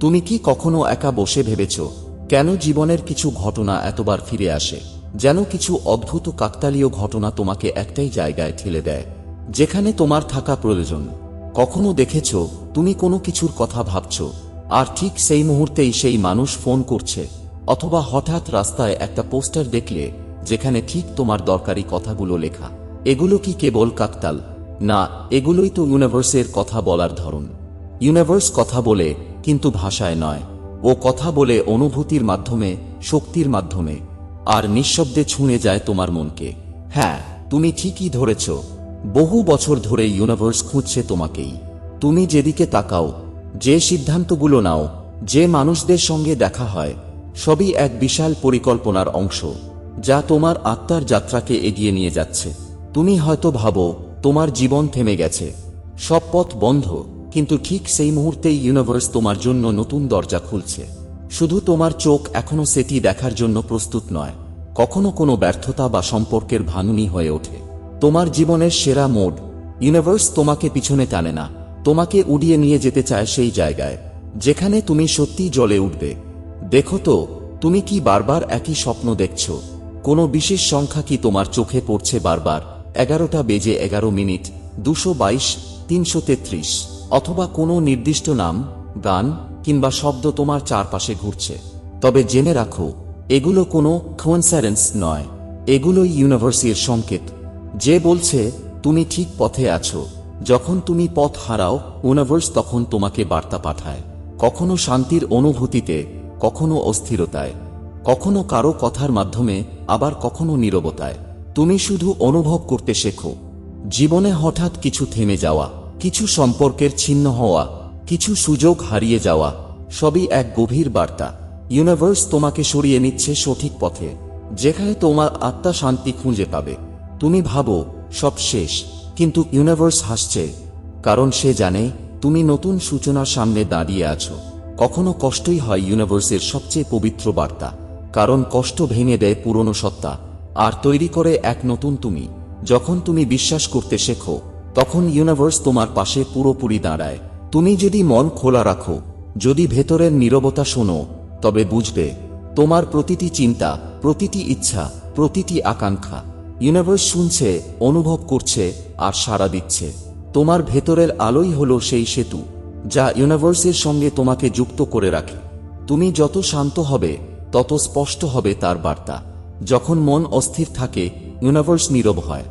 তুমি কি কখনো একা বসে ভেবেছ, কেন জীবনের কিছু ঘটনা এতবার ফিরে আসে, যেন কিছু অদ্ভুত কাকতালীয় ঘটনা তোমাকে একটাই জায়গায় ঠেলে দেয়, যেখানে তোমার থাকা প্রয়োজন? কখনো দেখেছ, তুমি কোনো কিছুর কথা ভাবছ, আর ঠিক সেই মুহূর্তেই সেই মানুষ ফোন করছে, অথবা হঠাৎ রাস্তায় একটা পোস্টার দেখলে, যেখানে ঠিক তোমার দরকারি কথাগুলো লেখা, এগুলো কি কেবল কাকতাল? না, এগুলোই তো ইউনিভার্সের কথা বলার ধরন। ইউনিভার্স কথা বলে কিন্তু ভাষায় নয়। ও কথা বলে অনুভূতির মাধ্যমে, শক্তির মাধ্যমে। আর নিঃশব্দে ছুঁয়ে যায় তোমার মনকে। হ্যাঁ তুমি ঠিকই ধরেছ। বহু বছর ধরে ইউনিভার্স খুঁজছে তোমাকেই। তুমি যেদিকে তাকাও, যে সিদ্ধান্তগুলো নাও, যে মানুষদের সঙ্গে দেখা হয়, সবই এক বিশাল পরিকল্পনার অংশ, যা তোমার আত্মার যাত্রাকে এগিয়ে নিয়ে যাচ্ছে। তুমি হয়তো ভাবো, তোমার জীবন থেমে গেছে। সব পথ বন্ধ। কিন্তু ঠিক সেই মুহূর্তেই ইউনিভার্স তোমার জন্য নতুন দরজা খুলছে। শুধু তোমার চোখ এখনও সেটি দেখার জন্য প্রস্তুত নয়। কখনো কোনো ব্যর্থতা বা সম্পর্কের ভাঙনি হয়ে ওঠে। তোমার জীবনের সেরা মোড ইউনিভার্স তোমাকে পিছনে টানে না। তোমাকে উড়িয়ে নিয়ে যেতে চায় সেই জায়গায়, যেখানে তুমি সত্যি জলে উঠবে। দেখো তো, তুমি কি বারবার একই স্বপ্ন দেখছ? কোনো বিশেষ সংখ্যা কি তোমার চোখে পড়ছে বারবার? এগারোটা বেজে এগারো মিনিট, দুশো বাইশ, তিনশো তেত্রিশ। অথবা কোনো নির্দিষ্ট নাম, গান, কিংবা শব্দ তোমার চারপাশে ঘুরছে। তবে জেনে রাখো, এগুলো কোনো কোয়েন্সারেন্স নয়। এগুলোই ইউনিভার্সির সংকেত। যে বলছে, তুমি ঠিক পথে আছো। যখন তুমি পথ হারাও ইউনিভার্স তখন তোমাকে বার্তা পাঠায়। কখনো শান্তির অনুভূতিতে, কখনো অস্থিরতায়। কখনো কারও কথার মাধ্যমে, আবার কখনো নীরবতায়। তুমি শুধু অনুভব করতে শেখো। জীবনে হঠাৎ কিছু থেমে যাওয়া। কিছু সম্পর্কের ছিন্ন হওয়া, কিছু সুযোগ হারিয়ে যাওয়া, সবই এক গভীর বার্তা। ইউনিভার্স তোমাকে সরিয়ে নিচ্ছে সঠিক পথে, যেখানে তোমার আত্মা শান্তি খুঁজে পাবে। তুমি ভাবো, সব শেষ, কিন্তু ইউনিভার্স হাসছে, কারণ সে জানে, তুমি নতুন সূচনার সামনে দাঁড়িয়ে আছো। কখনো কষ্টই হয় ইউনিভার্সের সবচেয়ে পবিত্র বার্তা, কারণ কষ্ট ভেঙে দেয় পুরনো সত্তা, আর তৈরি করে এক নতুন তুমি। যখন তুমি বিশ্বাস করতে শেখো তখন ইউনিভার্স তোমার পাশে পুরোপুরি দাঁড়ায়। তুমি যদি মন খোলা রাখো, যদি ভেতরের নীরবতা শোনো, তবে বুঝবে, তোমার প্রতিটি চিন্তা, প্রতিটি ইচ্ছা, প্রতিটি আকাঙ্ক্ষা ইউনিভার্স শুনছে, অনুভব করছে, আর সাড়া দিচ্ছে। তোমার ভেতরের আলোই হলো সেই সেতু, যা ইউনিভার্সের সঙ্গে তোমাকে যুক্ত করে রাখে। তুমি যত শান্ত হবে, তত স্পষ্ট হবে তার বার্তা। যখন মন অস্থির থাকে ইউনিভার্স নীরব হয়।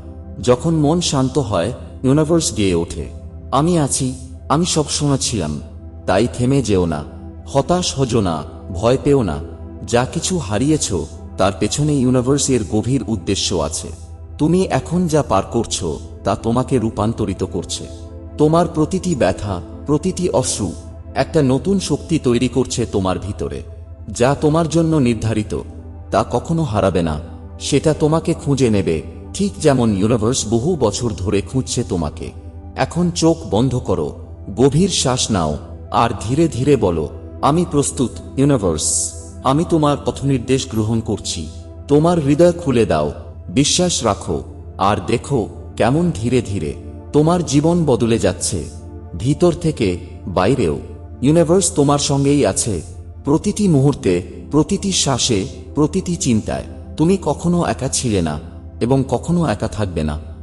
যখন মন শান্ত হয় ইউনিভার্স গেয়ে ওঠে। আমি আছি, আমি সব ছিলাম তাই থেমে যেও না। হতাশ হজো না, ভয় পেও না। যা কিছু হারিয়েছ, তার পেছনে ইউনিভার্সের গভীর উদ্দেশ্য আছে। তুমি এখন যা পার করছ, তা তোমাকে রূপান্তরিত করছে। তোমার প্রতিটি ব্যথা, প্রতিটি অশ্রু, একটা নতুন শক্তি তৈরি করছে তোমার ভিতরে। যা তোমার জন্য নির্ধারিত, তা কখনো হারাবে না। সেটা তোমাকে খুঁজে নেবে। ঠিক যেমন ইউনিভার্স বহু বছর ধরে খুঁজছে তোমাকে। এখন চোখ বন্ধ করো, গভীর শ্বাস নাও, আর ধীরে ধীরে বলো, আমি প্রস্তুত ইউনিভার্স আমি তোমার পথনির্দেশ গ্রহণ করছি। তোমার হৃদয় খুলে দাও, বিশ্বাস রাখো, আর দেখো কেমন ধীরে ধীরে তোমার জীবন বদলে যাচ্ছে। ভিতর থেকে বাইরেও ইউনিভার্স তোমার সঙ্গেই আছে। প্রতিটি মুহূর্তে, প্রতিটি শ্বাসে, প্রতিটি চিন্তায়। তুমি কখনো একা ছিলে না। এবং কখনো একা থাকবে না।